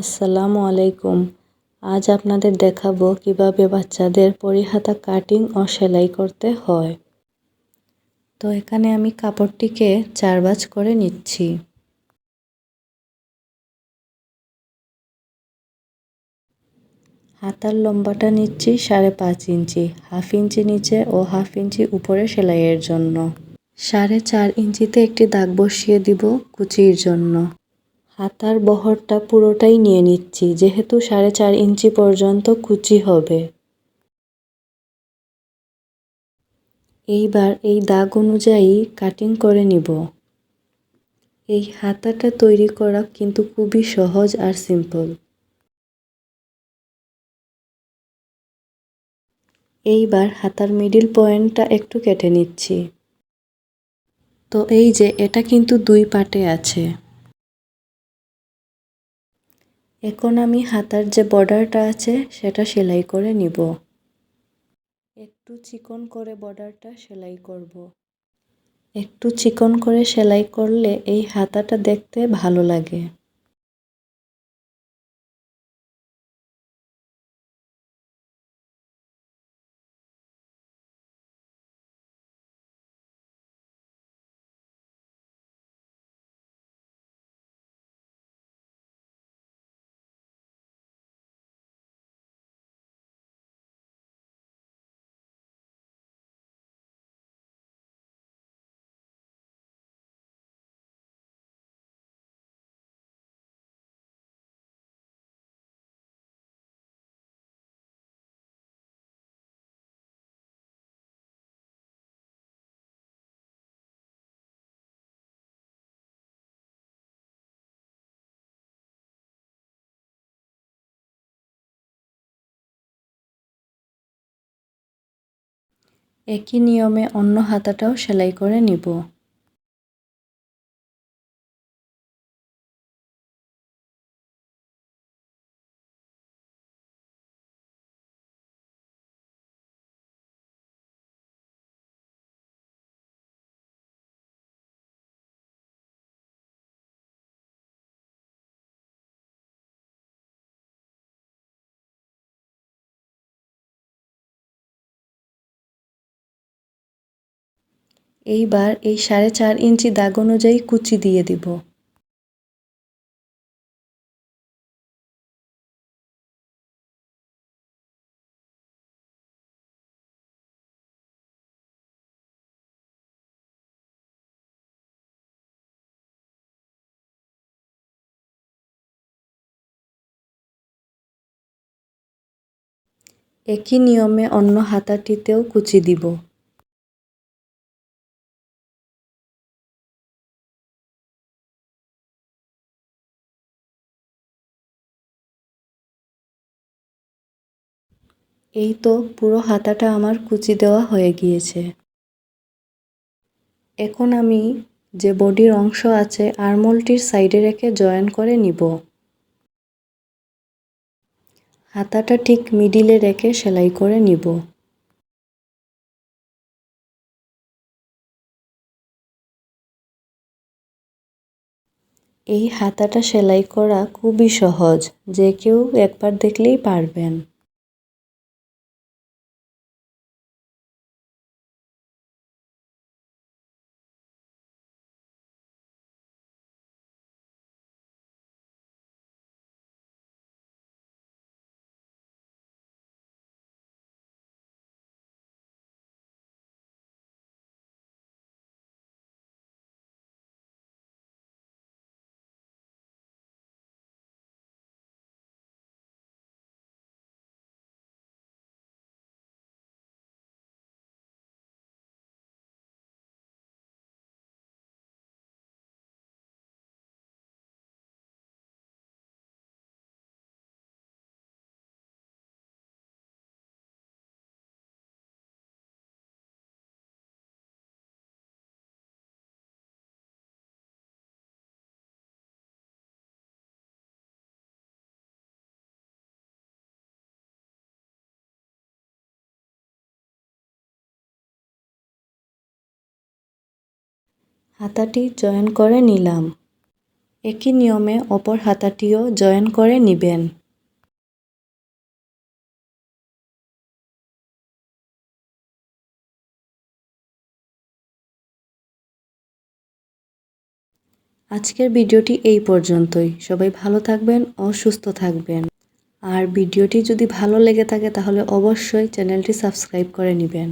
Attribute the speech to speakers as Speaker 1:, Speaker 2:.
Speaker 1: আসসালামু আলাইকুম। আজ আপনাদের দেখাবো কীভাবে বাচ্চাদের পরিহাতা কাটিং ও সেলাই করতে হয়। তো এখানে আমি কাপড়টিকে চার ভাঁজ করে নিচ্ছি। হাতার লম্বাটা নিচ্ছি সাড়ে পাঁচ ইঞ্চি, হাফ ইঞ্চি নিচে ও হাফ ইঞ্চি উপরে সেলাইয়ের জন্য। সাড়ে চার ইঞ্চিতে একটি দাগ বসিয়ে দিব কুচির জন্য। হাতার বহরটা পুরোটাই নিয়ে নিচ্ছি, যেহেতু সাড়ে চার ইঞ্চি পর্যন্ত কুচি হবে। এইবার এই দাগ অনুযায়ী কাটিং করে নিব। এই হাতাটা তৈরি করা কিন্তু খুবই সহজ আর সিম্পল এইবার হাতার মিডিল পয়েন্টটা একটু কেটে নিচ্ছি। তো এই যে, এটা কিন্তু দুই পাটে আছে। এখন আমি হাতার যে বর্ডারটা আছে, সেটা সেলাই করে নিব। একটু চিকন করে বর্ডারটা সেলাই করব। একটু চিকন করে সেলাই করলে এই হাতাটা দেখতে ভালো লাগে। একই নিয়মে অন্য হাতাটাও সেলাই করে নিব। এইবার এই সাড়ে চার ইঞ্চি দাগ অনুযায়ী কুচি দিয়ে দিব। একই নিয়মে অন্য হাতাটিতেও কুচি দিব। এই তো পুরো হাতাটা আমার কুচি দেওয়া হয়ে গিয়েছে। এখন আমি যে বডির অংশ আছে আরমোলটির সাইডে রেখে জয়েন করে নিব। হাতাটা ঠিক মিডিলে রেখে সেলাই করে নিব। এই হাতাটা সেলাই করা খুবই সহজ, যে কেউ একবার দেখলেই পারবেন। হাতাটি জয়েন করে নিলাম। একই নিয়মে অপর হাতাটিও জয়েন করে নিবেন। আজকের ভিডিওটি এই পর্যন্তই। সবাই ভালো থাকবেন ও সুস্থ থাকবেন। আর ভিডিওটি যদি ভালো লেগে থাকে তাহলে অবশ্যই চ্যানেলটি সাবস্ক্রাইব করে নেবেন।